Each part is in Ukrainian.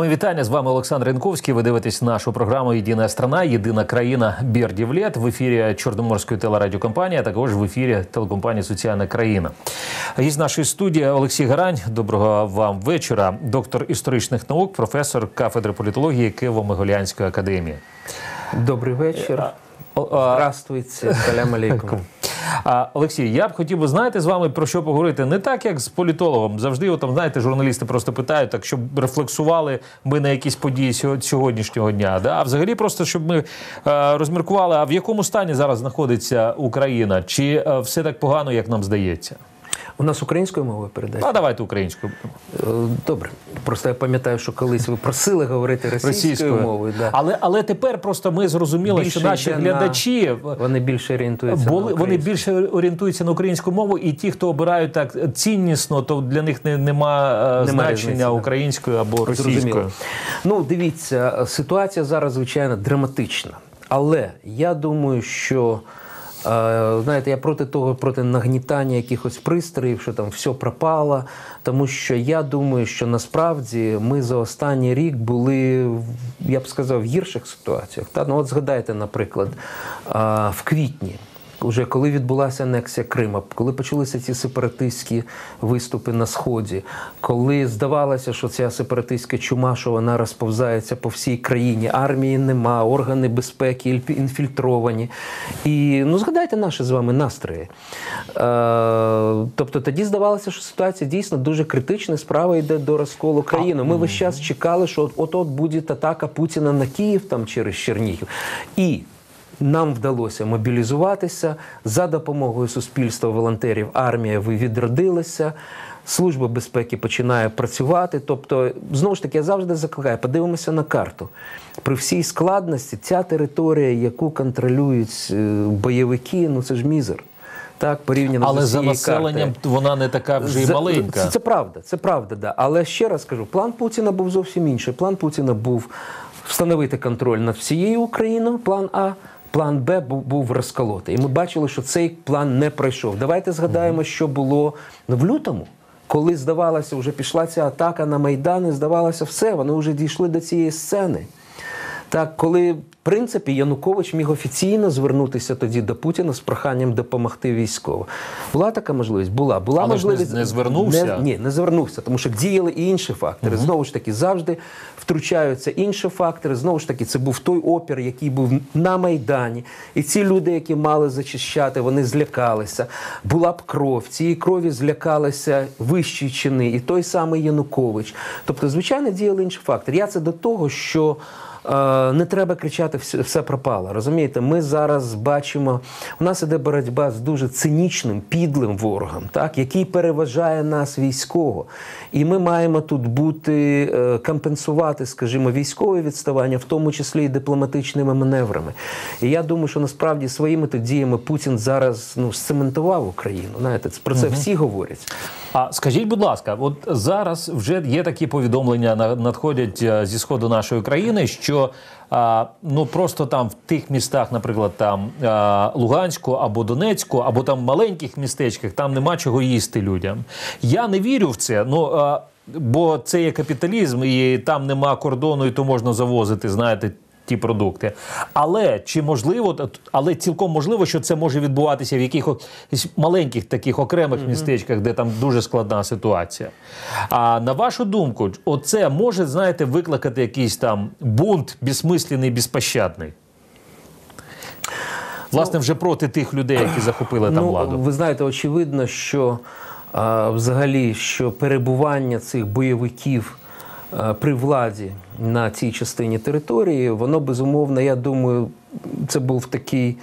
Мої вітання з вами Олександр Янковський. Ви дивитесь нашу програму Єдина страна, єдина країна Бірдівлет в ефірі Чорноморської телерадіокомпанії, а також в ефірі телекомпанії Соціальна країна. Із нашої студії Олексій Гарань. Доброго вам вечора. Доктор історичних наук, професор кафедри політології Києво-Могилянської академії. Добрий вечір. Здравствуйте, салям алейкум. Олексій, я б хотів би знаєте з вами про що поговорити не так, як з політологом. Завжди, от, там, знаєте, журналісти просто питають, так щоб рефлексували ми на якісь події сьогоднішнього дня. Да? А взагалі, просто щоб ми е, розміркували, а в якому стані зараз знаходиться Україна? Чи е, все так погано, як нам здається? У нас українською мовою передача? А давайте українською. Е, добре. Просто я пам'ятаю, що колись ви просили говорити російською, російською. мовою. Да. Але але тепер просто ми зрозуміли, більше що наші глядачі на... вони більше орієнтуються були, на вони більше орієнтуються на українську мову, і ті, хто обирають так ціннісно, то для них не нема, нема значення різниці, українською або російською. Зрозуміло. Ну дивіться, ситуація зараз звичайно драматична, але я думаю, що. Знаєте, я проти того, проти нагнітання якихось пристроїв, що там все пропало. Тому що я думаю, що насправді ми за останній рік були, я б сказав, в гірших ситуаціях. Та ну от згадайте, наприклад, в квітні вже коли відбулася анексія Крима, коли почалися ці сепаратистські виступи на сході, коли здавалося, що ця сепаратистська чума, що вона розповзається по всій країні, армії нема, органи безпеки інфільтровані. І ну згадайте наші з вами настрої. Е, Тобто тоді здавалося, що ситуація дійсно дуже критична, справа йде до розколу країни. Ми весь час чекали, що от-от буде атака Путіна на Київ там через Чернігів. І нам вдалося мобілізуватися за допомогою суспільства, волонтерів. Армія ви відродилася. Служба безпеки починає працювати. Тобто, знову ж таки, я завжди закликаю, подивимося на карту. При всій складності ця територія, яку контролюють е, бойовики, ну це ж мізер. Так, порівняно але з за населенням карти. вона не така вже й маленька. Це, це правда, це правда, да. Але ще раз кажу, план Путіна був зовсім інший. План Путіна був встановити контроль над всією Україною. План А план Б був був розколотий. І ми бачили, що цей план не пройшов. Давайте згадаємо, що було в лютому. Коли здавалося, вже пішла ця атака на Майдан, і здавалося, все, вони вже дійшли до цієї сцени. Так, коли в принципі, Янукович міг офіційно звернутися тоді до Путіна з проханням допомогти військово. Була така можливість? Була. Була Але можливість не, не звернувся. Не, ні, не звернувся, тому що діяли і інші фактори. Угу. Знову ж таки, завжди втручаються інші фактори. Знову ж таки, це був той опір, який був на Майдані. І ці люди, які мали зачищати, вони злякалися. Була б кров. Цієї крові злякалися вищі чини, і той самий Янукович. Тобто, звичайно, діяли інші фактори. Я це до того, що. Е, не треба кричати все пропало. Розумієте, ми зараз бачимо, у нас іде боротьба з дуже цинічним, підлим ворогом, так який переважає нас військово. І ми маємо тут бути е, компенсувати, скажімо, військове відставання, в тому числі і дипломатичними маневрами. І я думаю, що насправді своїми тут діями Путін зараз ну сцементував Україну. Знаєте, про це угу. всі говорять. А скажіть, будь ласка, от зараз вже є такі повідомлення, надходять е, зі сходу нашої країни, що а, ну просто там в тих містах, наприклад, там а, Луганську або Донецьку, або там маленьких містечках, там нема чого їсти людям. Я не вірю в це. Ну а, бо це є капіталізм, і там нема кордону, і то можна завозити, знаєте ті продукти. Але чи можливо, але цілком можливо, що це може відбуватися в якихось маленьких таких окремих mm -hmm. містечках, де там дуже складна ситуація. А на вашу думку, оце може, знаєте, викликати якийсь там бунт безсмисленний, безпощадний? Власне, вже проти тих людей, які захопили там ну, владу. Ви знаєте, очевидно, що а, взагалі що перебування цих бойовиків при владі на цій частині території, воно безумовно, я думаю, це був такий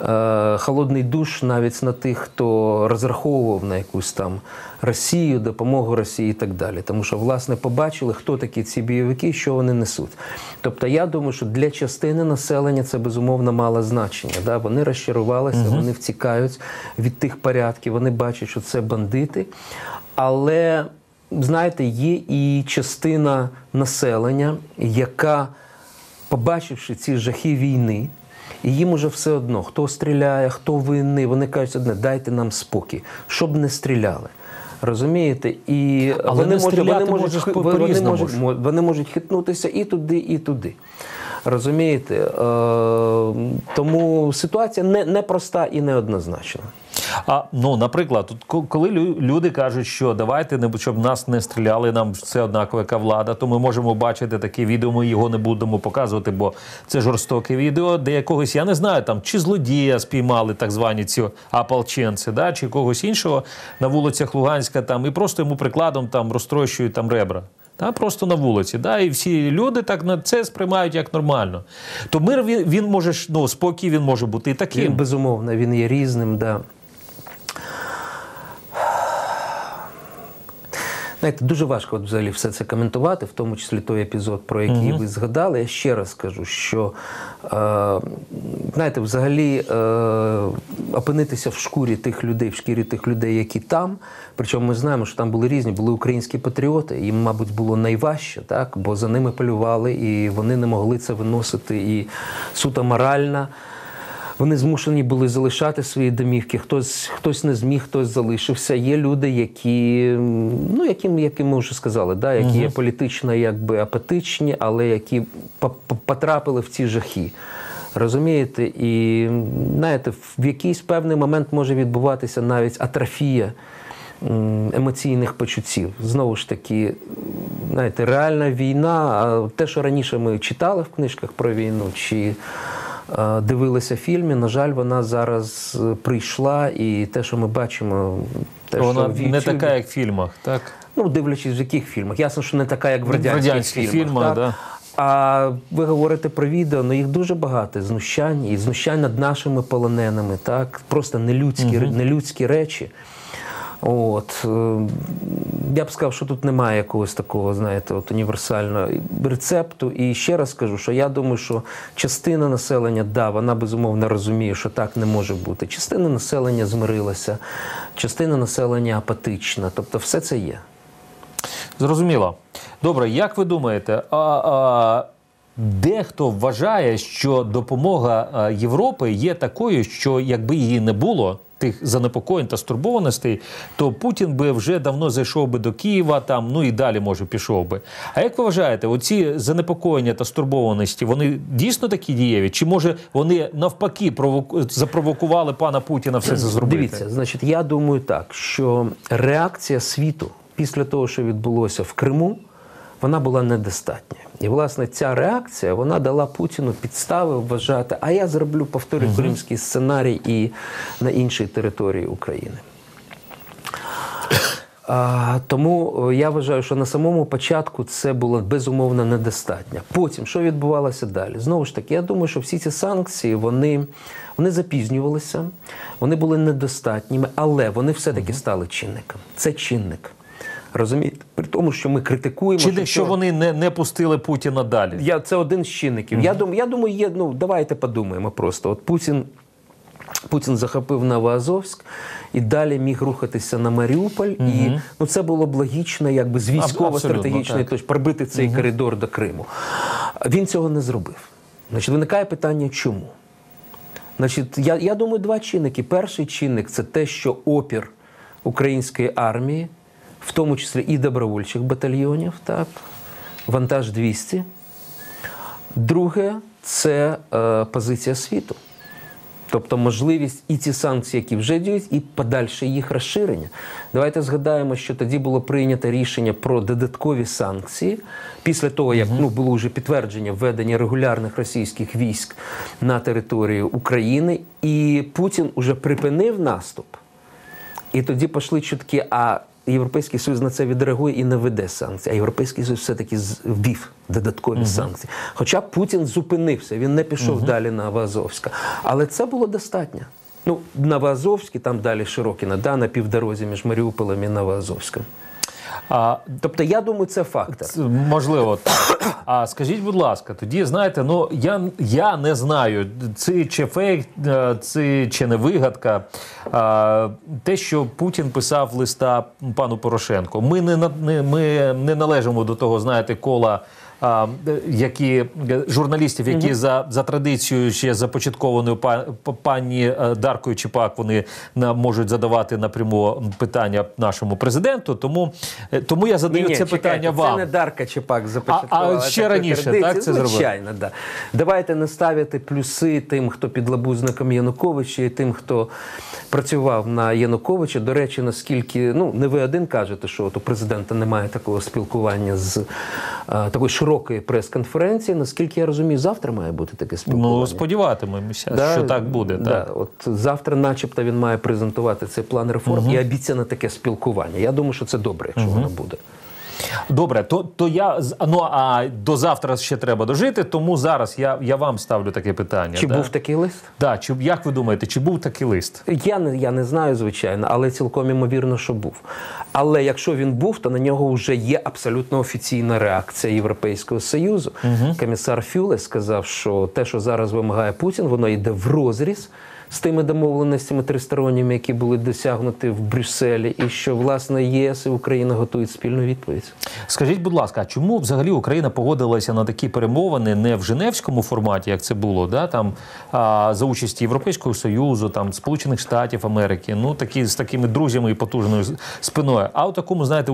е, холодний душ навіть на тих, хто розраховував на якусь там Росію, допомогу Росії і так далі. Тому що, власне, побачили, хто такі ці бойовики, що вони несуть. Тобто, я думаю, що для частини населення це безумовно мало значення. Да? Вони розчарувалися, угу. вони втікають від тих порядків, вони бачать, що це бандити. Але знаєте, є і частина населення, яка, побачивши ці жахи війни, і їм уже все одно, хто стріляє, хто винний, вони кажуть одне, дайте нам спокій, щоб не стріляли. Розумієте, і Але вони, не можуть, вони, можуть, вони, можуть, вони можуть хитнутися і туди, і туди. Розумієте? Е, тому ситуація не, непроста і неоднозначна. А ну, наприклад, тут коли люди кажуть, що давайте не щоб нас не стріляли, нам все однаково, яка влада, то ми можемо бачити таке відео. Ми його не будемо показувати, бо це жорстоке відео, де якогось, я не знаю, там чи злодія спіймали так звані ці ополченці, да, чи когось іншого на вулицях Луганська, там і просто йому прикладом там розтрощують там ребра. Та просто на вулиці, да, і всі люди так на це сприймають як нормально. То мир він, він може ну спокій він може бути і Він, таким. безумовно, він є різним. Да. Знаєте, дуже важко от взагалі все це коментувати, в тому числі той епізод, про який ви згадали. Я ще раз скажу, що е, знаєте, взагалі е, опинитися в шкурі тих людей, в шкірі тих людей, які там. Причому ми знаємо, що там були різні, були українські патріоти. Їм, мабуть, було найважче, так, бо за ними полювали, і вони не могли це виносити. І суто моральна. Вони змушені були залишати свої домівки. Хтось, хтось не зміг, хтось залишився. Є люди, які, ну яким, як ми вже сказали, да, які є політично якби апатичні, але які по- по- потрапили в ці жахи. Розумієте? І знаєте, в якийсь певний момент може відбуватися навіть атрофія емоційних почуттів. Знову ж таки, знаєте, реальна війна, а те, що раніше ми читали в книжках про війну, чи дивилися фільми, на жаль, вона зараз е, прийшла, і те, що ми бачимо, те, Вона що в не така, як в фільмах, так? Ну, дивлячись, в яких фільмах. Ясно, що не така, як в радянських, радянських фільмах. фільмах, так? да. А ви говорите про відео, ну їх дуже багато знущань, і знущань над нашими полоненими, так? Просто нелюдські, нелюдські речі. От, е, я б сказав, що тут немає якогось такого, знаєте, от універсального рецепту. І ще раз скажу, що я думаю, що частина населення, да, вона безумовно розуміє, що так не може бути. Частина населення змирилася, частина населення апатична. Тобто все це є. Зрозуміло. Добре, як ви думаєте, а, а, дехто вважає, що допомога Європи є такою, що якби її не було. Тих занепокоєнь та стурбованостей, то Путін би вже давно зайшов би до Києва, там ну і далі може пішов би. А як ви вважаєте, оці занепокоєння та стурбованості вони дійсно такі дієві? Чи може вони навпаки провоку... запровокували пана Путіна все це зробити? Дивіться, значить, я думаю так, що реакція світу після того, що відбулося в Криму, вона була недостатня. І, власне, ця реакція вона дала Путіну підстави вважати, а я зроблю повторю кримський сценарій і на іншій території України. Тому е, я вважаю, що на самому початку це було безумовно недостатньо. Потім, що відбувалося далі? Знову ж таки, я думаю, що всі ці санкції вони, вони запізнювалися, вони були недостатніми, але вони все-таки стали чинником. Це чинник. Розумієте? При тому, що ми критикуємо. Чи де, що вони не, не пустили Путіна далі? я, це один з чинників. Я думаю, я думаю, є. Ну давайте подумаємо просто. От Путін. Путін захопив Новоазовськ і далі міг рухатися на Маріуполь. І ну це було б логічно, якби з військово-стратегічної точки пробити цей коридор до Криму. Він цього не зробив. Значить, виникає питання, чому? Значить, я, я думаю, два чинники. Перший чинник це те, що опір української армії, в тому числі і добровольчих батальйонів, так, вантаж 200. Друге це е, позиція світу. Тобто можливість і ці санкції, які вже діють, і подальше їх розширення. Давайте згадаємо, що тоді було прийнято рішення про додаткові санкції після того, як ну було вже підтвердження введення регулярних російських військ на територію України, і Путін уже припинив наступ. І тоді пішли чутки, а Європейський Союз на це відреагує і не веде санкції. А Європейський Союз все-таки ввів додаткові санкції. Хоча Путін зупинився, він не пішов далі на Авазовська. Але це було достатньо. Ну, Новоазовський, там далі Широкіна, да, на півдорозі між Маріуполем і Новоазовськом. А Тобто, я думаю, це фактор. Це Можливо, так. А скажіть, будь ласка, тоді знаєте, ну я, я не знаю, це чи фейк, е, це чи не вигадка. А, те, що Путін писав листа пану Порошенку. Ми не не ми не належимо до того, знаєте, кола які е, журналістів, які за, за традицією ще започаткованою па, па- пані е, Даркою Чіпак, вони можуть задавати напряму питання нашому президенту. Тому, е, тому я задаю Ні-ні, це чекайте, питання вам. Це не Дарка Чепак започаткувала. А- а ще раніше, традицію. так, це зробили? Звичайно, да. Давайте не ставити плюси тим, хто під лабузником Януковича і тим, хто працював на Януковича. До речі, наскільки, ну, не ви один кажете, що от у президента немає такого спілкування з а, такої широкої прес-конференції. Наскільки я розумію, завтра має бути таке спілкування. Ну, сподіватимемося, Да, що так буде. Да, Так. от завтра, начебто, він має презентувати цей план реформ і обіцяне таке спілкування. Я думаю, що це добре, якщо воно буде. Добре, то, то я ну а до завтра ще треба дожити, тому зараз я, я вам ставлю таке питання. Чи да? був такий лист? Да, чи як ви думаєте, чи був такий лист? Я не, я не знаю, звичайно, але цілком імовірно, що був. Але якщо він був, то на нього вже є абсолютно офіційна реакція Європейського Союзу. Комісар Фюле сказав, що те, що зараз вимагає Путін, воно йде в розріз з тими домовленостями тристоронніми, які були досягнуті в Брюсселі, і що власне ЄС і Україна готують спільну відповідь. Скажіть, будь ласка, чому взагалі Україна погодилася на такі перемовини не в Женевському форматі, як це було, да там а, за участі Європейського союзу, там Сполучених Штатів Америки, ну такі з такими друзями і потужною спиною, а у такому, знаєте,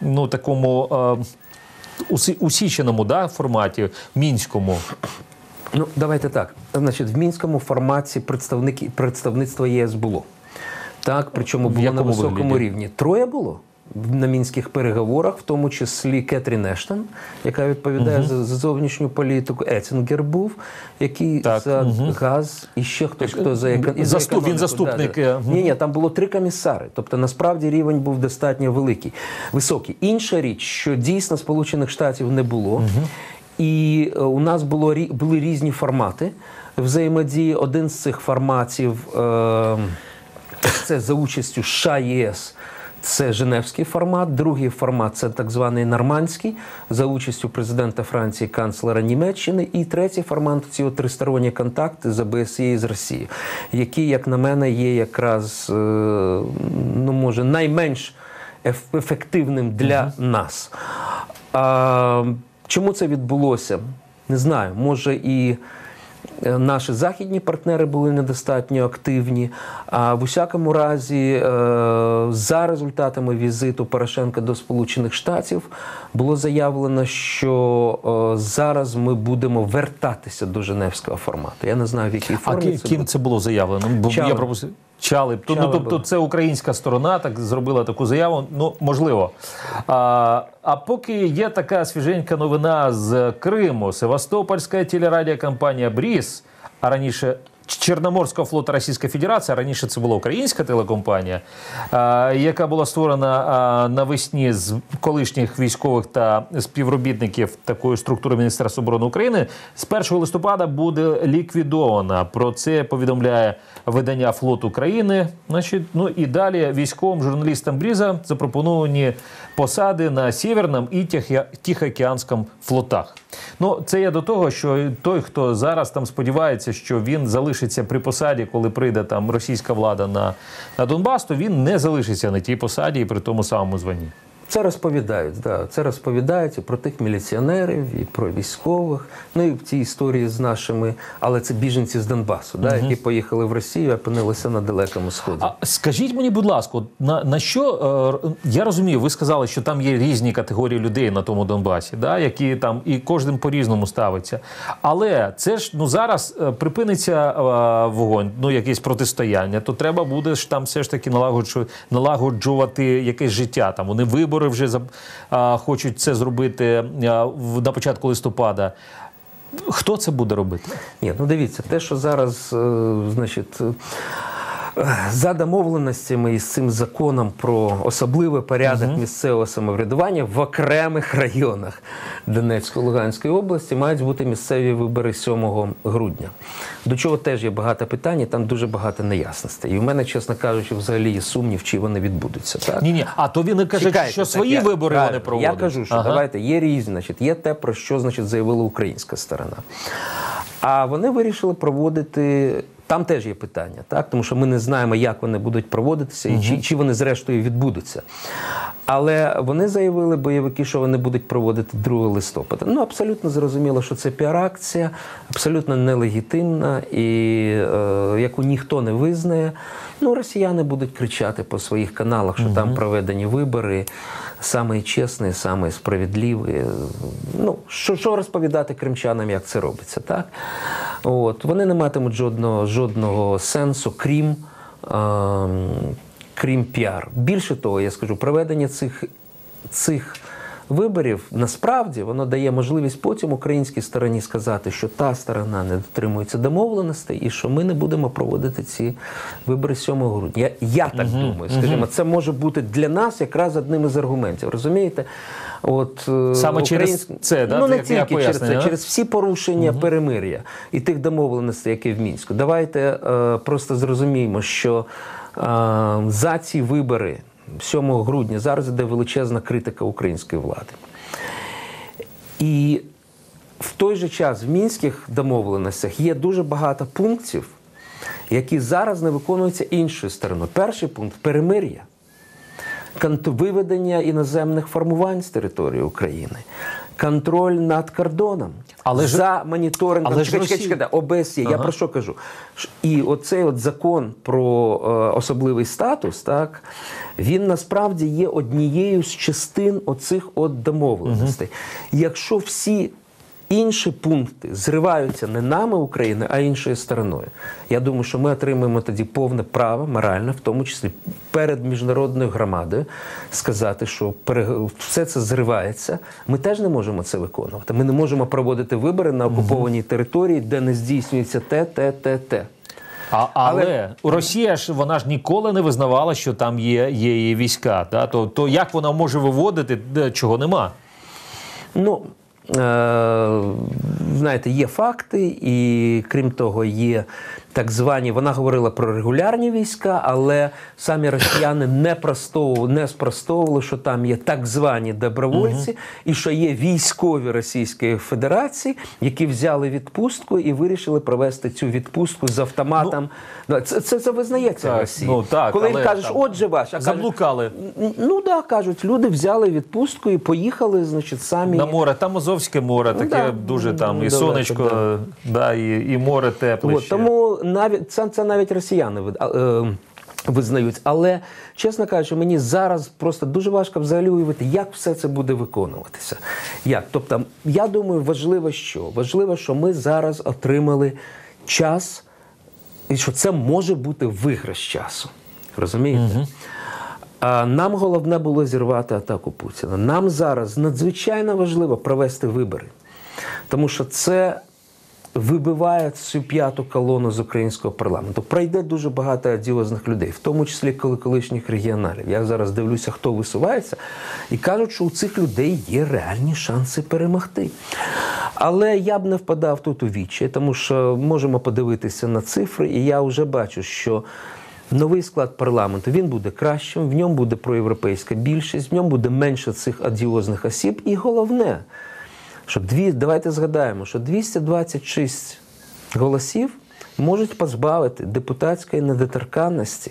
ну такому а, усі- усіченому да, форматі мінському. Ну, давайте так. Значить, в мінському форматі представники представництво ЄС було. Так, причому було на високому вигляді? рівні. Троє було на мінських переговорах, в тому числі Кетрін Ештон, яка відповідає за, за зовнішню політику. Ецінгер був, який Так, за газ, і ще хтось хто за, еко- і за Заступ- він заступник, Да, да. е. Ні, ні, там було три комісари. Тобто, насправді рівень був достатньо великий, високий. Інша річ, що дійсно Сполучених Штатів не було. І е, у нас було були різні формати взаємодії. Один з цих форматів е, це за участю США ЄС. Це Женевський формат, другий формат це так званий нормандський за участю президента Франції, канцлера Німеччини, і третій формат ці тристоронні контакти з ОБСЄ і з Росією, які, як на мене, є якраз е, ну може найменш ефективним для нас. А, чому це відбулося? Не знаю. Може і е, наші західні партнери були недостатньо активні. А в усякому разі, е, за результатами візиту Порошенка до Сполучених Штатів було заявлено, що е, зараз ми будемо вертатися до Женевського формату. Я не знаю, в якій А формі ки- це ким буде. це було заявлено? Бо. Я пропустив. Чали. То, ну, тобто це українська сторона так зробила таку заяву. Ну, можливо. А, а поки є така свіженька новина з Криму, Севастопольська телерадіокомпанія Бріс, а раніше Чорноморського флоту Російської Федерації, раніше це була українська телекомпанія, яка була створена навесні з колишніх військових та співробітників такої структури Міністерства оборони України, з 1 листопада буде ліквідована. Про це повідомляє видання флот України. Значить, ну і далі військовим журналістам Бріза запропоновані посади на Сєвєрному і Тихо- Тихоокеанському флотах. Ну, це я до того, що той, хто зараз там сподівається, що він залишиться при посаді, коли прийде там російська влада на, на Донбас, то він не залишиться на тій посаді і при тому самому званні. Це розповідають, да. це розповідають і про тих міліціонерів, і про військових. Ну і в цій історії з нашими, але це біженці з Донбасу, да, які поїхали в Росію, і опинилися на далекому сході. А скажіть мені, будь ласка, на, на що е, я розумію, ви сказали, що там є різні категорії людей на тому Донбасі, да, які там і кожен по-різному ставиться. Але це ж ну зараз е, припиниться е, вогонь, ну якесь протистояння, то треба буде ж там все ж таки налагоджу- налагоджувати якесь життя. Там вони вибори вже за- е, хочуть це зробити на початку листопада. Хто це буде робити? Ні, ну дивіться, те, що зараз, е, значить, за домовленостями із цим законом про особливий порядок місцевого самоврядування в окремих районах Донецької Луганської області мають бути місцеві вибори 7 грудня. До чого теж є багато питань, і там дуже багато неясностей. І в мене, чесно кажучи, взагалі є сумнів, чи вони відбудуться. Так? Ні, ні, а то він каже, Чекайте, що свої я- вибори правильно, вони проводять. Я кажу, що Ага. давайте є різні, значить, є те, про що значить, заявила українська сторона. А вони вирішили проводити Там теж є питання, так? тому що ми не знаємо, як вони будуть проводитися і чи, чи вони зрештою відбудуться. Але вони заявили, бойовики, що вони будуть проводити 2 листопада. Ну, абсолютно зрозуміло, що це піар-акція, абсолютно нелегітимна і е, яку ніхто не визнає. Ну, росіяни будуть кричати по своїх каналах, що там проведені вибори, саме чесні, саме справедливі. Ну, що, що розповідати кримчанам, як це робиться, так? От. Вони не матимуть жодного, жодного сенсу, крім. ем, крім піар. Більше того, я скажу, проведення цих, цих виборів насправді воно дає можливість потім українській стороні сказати, що та сторона не дотримується домовленостей і що ми не будемо проводити ці вибори 7 грудня. Я, я так думаю. Скажімо, це може бути для нас якраз одним із аргументів. Розумієте? От, е, Саме через це, да, ну, не тільки через це, через всі порушення перемир'я і тих домовленостей, які в мінську. Давайте е, просто зрозуміємо, що е, за ці вибори 7 грудня зараз іде величезна критика української влади. І в той же час в мінських домовленостях є дуже багато пунктів, які зараз не виконуються іншою стороною. Перший пункт перемир'я. Виведення іноземних формувань з території України, контроль над кордоном Але ж- за моніторингом. але ж чекай, чекай, чекай, ОБСЄ. Я про що кажу? І оцей от закон про е, особливий статус, так він насправді є однією з частин оцих от домовленостей. Якщо всі інші пункти зриваються не нами України, а іншою стороною. Я думаю, що ми отримаємо тоді повне право, моральне, в тому числі перед міжнародною громадою, сказати, що все це зривається. Ми теж не можемо це виконувати. Ми не можемо проводити вибори на окупованій території, де не здійснюється те, те, те, те. А, але, Але- Росія ж вона ж ніколи не визнавала, що там є, є її війська. Та? То, то як вона може виводити, чого нема? Ну, знаєте, є факти, і крім того, є так звані, вона говорила про регулярні війська, але самі росіяни не простовували, не спростовували, що там є так звані добровольці, і що є військові Російської Федерації, які взяли відпустку і вирішили провести цю відпустку з автоматом. Ну, це, це, це визнається Так, в Росії. ну, так, Коли але їм кажеш, там отже ваш, а кажуть, Заблукали Ну так, да, кажуть, люди взяли відпустку і поїхали, значить, самі. на море. Там Азовське море, таке да. дуже там, і Ну, далеко, сонечко, да. да. і, і море тепле. От, тому навіть це, це навіть росіяни е, визнають. Але, чесно кажучи, мені зараз просто дуже важко взагалі уявити, як все це буде виконуватися. Як? Тобто, я думаю, важливо що? Важливо, що ми зараз отримали час, і що це може бути виграш часу. Розумієте? А Нам головне було зірвати атаку Путіна. Нам зараз надзвичайно важливо провести вибори, тому що це вибиває цю п'яту колону з українського парламенту. Пройде дуже багато одіозних людей, в тому числі колишніх регіоналів. Я зараз дивлюся, хто висувається, і кажуть, що у цих людей є реальні шанси перемогти. Але я б не впадав тут у вічі, тому що можемо подивитися на цифри, і я вже бачу, що. Новий склад парламенту він буде кращим, в ньому буде проєвропейська більшість, в ньому буде менше цих адіозних осіб. І головне, що дві, давайте згадаємо, що 226 голосів можуть позбавити депутатської недоторканності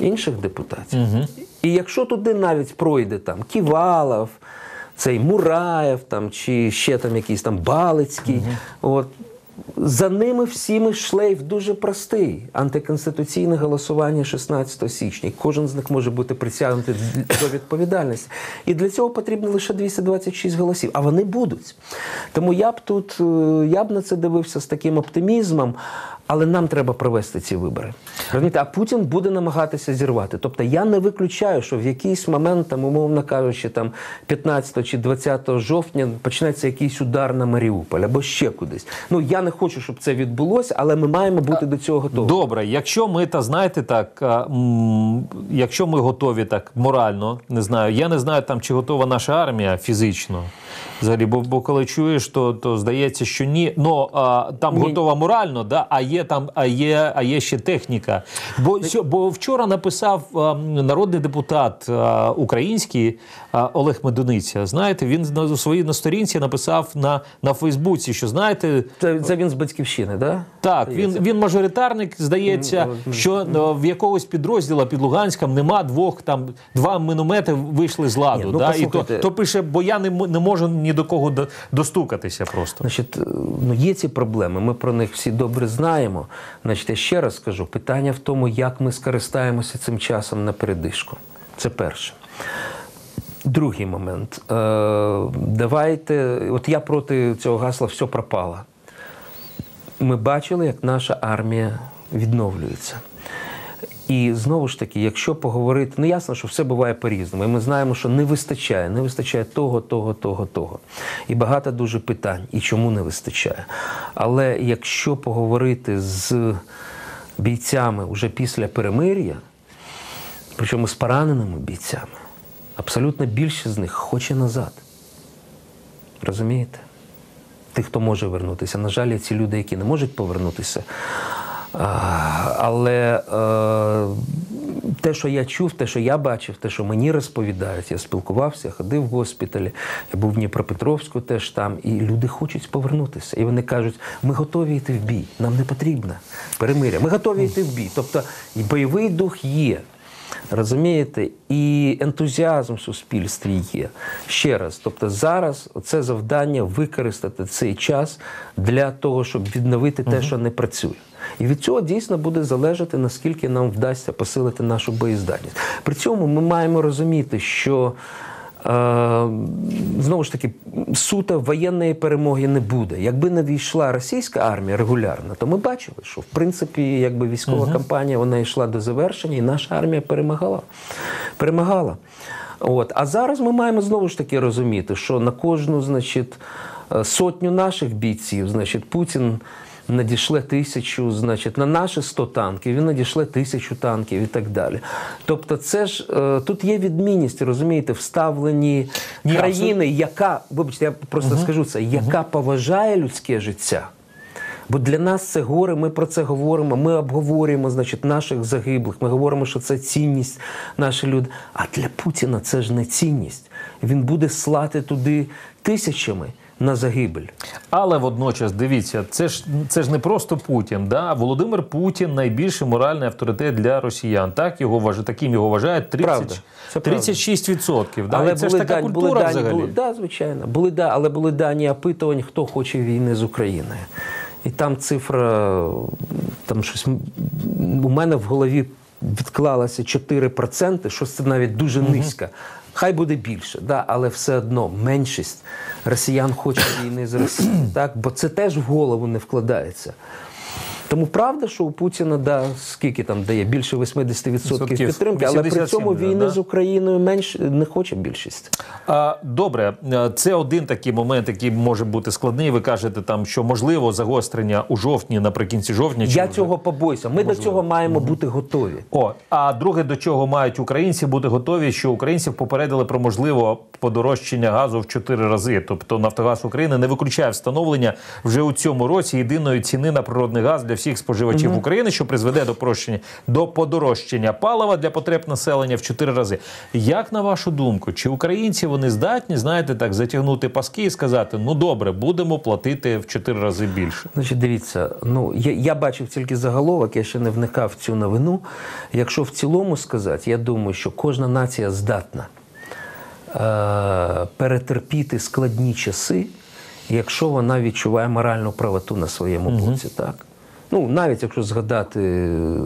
інших депутатів. І якщо туди навіть пройде там Ківалов, цей Мураєв там, чи ще там якийсь там Балицький, от, за ними всіми шлейф дуже простий. Антиконституційне голосування 16 січня. Кожен з них може бути притягнутий до відповідальності. І для цього потрібно лише 226 голосів. А вони будуть. Тому я б тут е, я б на це дивився з таким оптимізмом, але нам треба провести ці вибори. Розумієте, а Путін буде намагатися зірвати. Тобто я не виключаю, що в якийсь момент, там, умовно кажучи, там 15 чи 20 жовтня почнеться якийсь удар на Маріуполь або ще кудись. Ну я не хочу, щоб це відбулося, але ми маємо бути до цього готові. Добре, якщо ми та знаєте так, а, якщо ми готові так морально, не знаю, я не знаю там, чи готова наша армія фізично. Взагалі, бо, бо коли чуєш, то, то здається, що ні. Ну а, там Ні. готова морально, да, а є там, а є, а є ще техніка. Бо, сьо- бо вчора написав а, народний депутат а, український а, Олег Медуниця. Знаєте, він на у своїй на сторінці написав на, на Фейсбуці, що знаєте, Це, це він з батьківщини, да? так, він, він мажоритарник, здається, що ну, в якогось підрозділа під Луганськом нема двох там два міномети вийшли з ладу. Ні, ну, да? І то, то пише, бо я не, не можу ні до кого достукатися просто. Значить, е, ну є ці проблеми. Ми про них всі добре знаємо. Значить, я ще раз скажу: питання в тому, як ми скористаємося цим часом на передишку. Це перше. Другий момент. Е, давайте, от я проти цього гасла все пропало. Ми бачили, як наша армія відновлюється. І знову ж таки, якщо поговорити, ну ясно, що все буває по-різному. І ми знаємо, що не вистачає, не вистачає того, того, того, того. І багато дуже питань, і чому не вистачає. Але якщо поговорити з бійцями вже після перемир'я, причому з пораненими бійцями, абсолютно більшість з них хоче назад. Розумієте? Тих, хто може вернутися. На жаль, ці люди, які не можуть повернутися. Але е, те, що я чув, те, що я бачив, те, що мені розповідають, я спілкувався, ходив в госпіталі, я був в Дніпропетровську теж там, і люди хочуть повернутися. І вони кажуть, ми готові йти в бій, нам не потрібно перемиря, ми готові йти в бій. Тобто і бойовий дух є. Розумієте, і ентузіазм в суспільстві є. Ще раз, тобто зараз це завдання використати цей час для того, щоб відновити те, що не працює. І від цього дійсно буде залежати, наскільки нам вдасться посилити нашу боєздатність. При цьому ми маємо розуміти, що Е, Знову ж таки, суто воєнної перемоги не буде. Якби не війшла російська армія регулярно, то ми бачили, що в принципі якби військова кампанія вона йшла до завершення, і наша армія перемагала. перемагала. От. А зараз ми маємо знову ж таки розуміти, що на кожну значить, е, сотню наших бійців, значить, Путін надішле тисячу, значить, на наші 100 танків, він надішле тисячу танків і так далі. Тобто, це ж е, тут є відмінність, розумієте, вставлені Ні, країни, яка, вибачте, я просто скажу це, яка поважає людське життя. Бо для нас це горе, ми про це говоримо, ми обговорюємо значить, наших загиблих, ми говоримо, що це цінність наші люди. А для Путіна це ж не цінність. Він буде слати туди тисячами на загибель. Але водночас дивіться, це ж це ж не просто Путін. Да? Володимир Путін найбільший моральний авторитет для росіян. Так його вважають, таким його вважають 30, Правда. Це 36%. Да? Але І це були ж така дані, були культура дані, взагалі. були, да, звичайно. Були, да, але були дані опитувань, хто хоче війни з Україною. І там цифра, там щось у мене в голові відклалося 4%, що це навіть дуже низько. Хай буде більше, да, але все одно меншість росіян хоче війни з Росією, так? бо це теж в голову не вкладається. Тому правда, що у Путіна да, скільки там дає більше 80% Відсотків підтримки, але при цьому війни да. з Україною менш не хоче більшість. А, добре, це один такий момент, який може бути складний. Ви кажете, там що можливо загострення у жовтні, наприкінці жовтня. Я вже? цього побоюся. Ми до цього маємо бути готові. О, а друге, до чого мають українці бути готові, що українців попередили про можливо подорожчання газу в чотири рази. Тобто Нафтогаз України не виключає встановлення вже у цьому році єдиної ціни на природний газ для всіх споживачів України, що призведе до прощення до подорожчання палива для потреб населення в чотири рази. Як на вашу думку, чи українці вони здатні, знаєте, так затягнути паски і сказати: ну добре, будемо платити в чотири рази більше? Значить, дивіться, ну я, я бачив тільки заголовок, я ще не вникав в цю новину. Якщо в цілому сказати, я думаю, що кожна нація здатна е- перетерпіти складні часи, якщо вона відчуває моральну правоту на своєму боці. Так? Ну, навіть якщо згадати е,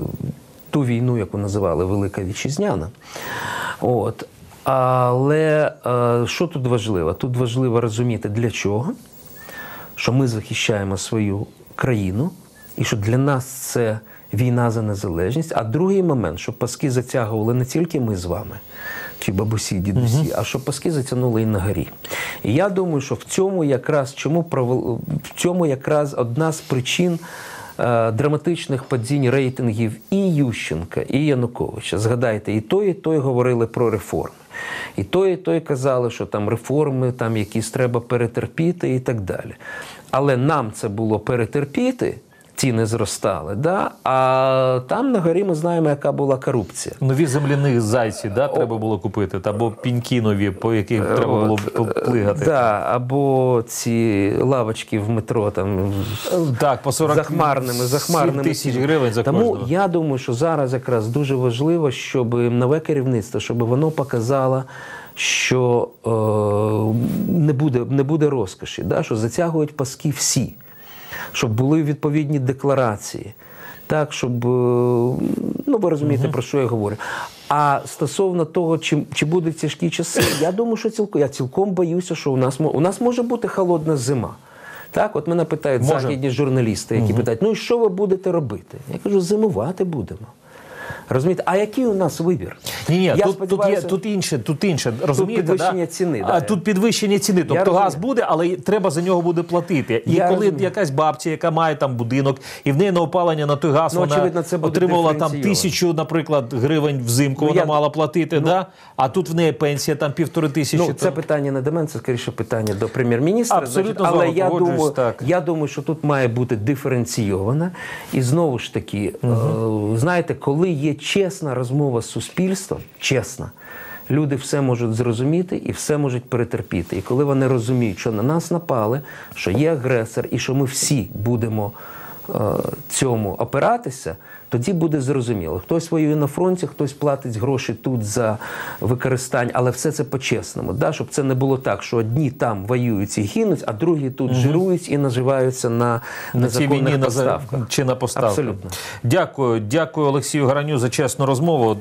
ту війну, яку називали Велика Вітчизняна. От. Але е, що тут важливо? Тут важливо розуміти, для чого що ми захищаємо свою країну, і що для нас це війна за незалежність. А другий момент, щоб паски затягували не тільки ми з вами, чи бабусі, дідусі, а щоб паски затягнули і на горі. І я думаю, що в цьому якраз чому в цьому якраз одна з причин. Е, Драматичних падінь рейтингів і Ющенка, і Януковича. Згадайте, і той, і той говорили про реформи. І той, і той казали, що там реформи, там якісь треба перетерпіти і так далі. Але нам це було перетерпіти. Ціни зростали, да? а там на горі ми знаємо, яка була корупція. Нові земляні зайці да, треба було купити, або піньки нові, по яких треба було плигати. Да, або ці лавочки в метро там Так, по 40 захмарними, захмарними тисяч гривень за Тому кожного. я думаю, що зараз якраз дуже важливо, щоб нове керівництво, щоб воно показало, що е, не, буде, не буде розкоші, да? що затягують паски всі, щоб були відповідні декларації. Так, щоб е, ну ви розумієте, про що я говорю. А стосовно того, чи, чи будуть тяжкі часи, я думаю, що цілком я цілком боюся, що у нас у нас може бути холодна зима. Так, от мене питають Може. західні журналісти, які питають: ну і що ви будете робити? Я кажу, зимувати будемо. Розумієте, а який у нас вибір? Ні, ні, Я тут, тут, є, тут інше, тут інше. Розумієте, підвищення да? ціни, А тут підвищення ціни. Тобто газ буде, але треба за нього буде платити. І Я коли розумію. якась бабця, яка має там будинок, і в неї на опалення на той газ Ну, вона очевидно, це буде отримувала там тисячу, наприклад, гривень взимку, Ну, вона я- мала платити, да? а тут в неї пенсія там півтори тисячі. Ну, це то- питання не до мене, це скоріше питання до прем'єр-міністра. Абсолютно значить, але я думаю, так. я думаю, що тут має бути диференційована. І знову ж таки, е, знаєте, коли є чесна розмова з суспільством, чесна. Люди все можуть зрозуміти і все можуть перетерпіти. І коли вони розуміють, що на нас напали, що є агресор, і що ми всі будемо е, цьому опиратися, тоді буде зрозуміло. Хтось воює на фронті, хтось платить гроші тут за використання, але все це по-чесному. Да? Щоб це не було так, що одні там воюють і гинуть, а другі тут жирують і наживаються на, на незаконних на поставках. чи на поставках. Абсолютно. Дякую, дякую Олексію Гараню за чесну розмову.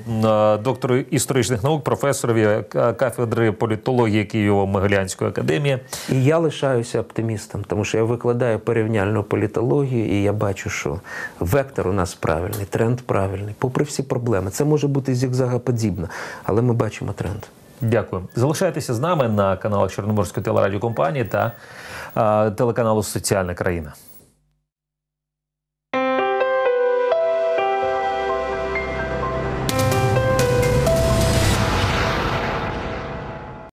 Доктору історичних наук, професорові кафедри політології Києво-Могилянської академії. І я лишаюся оптимістом, тому що я викладаю порівняльну політологію, і я бачу, що вектор у нас правильний, тренд правильний, попри всі проблеми. Це може бути зігзагоподібно, але ми бачимо тренд. Дякую. Залишайтеся з нами на каналах Чорноморської телерадіокомпанії та е, телеканалу Соціальна країна.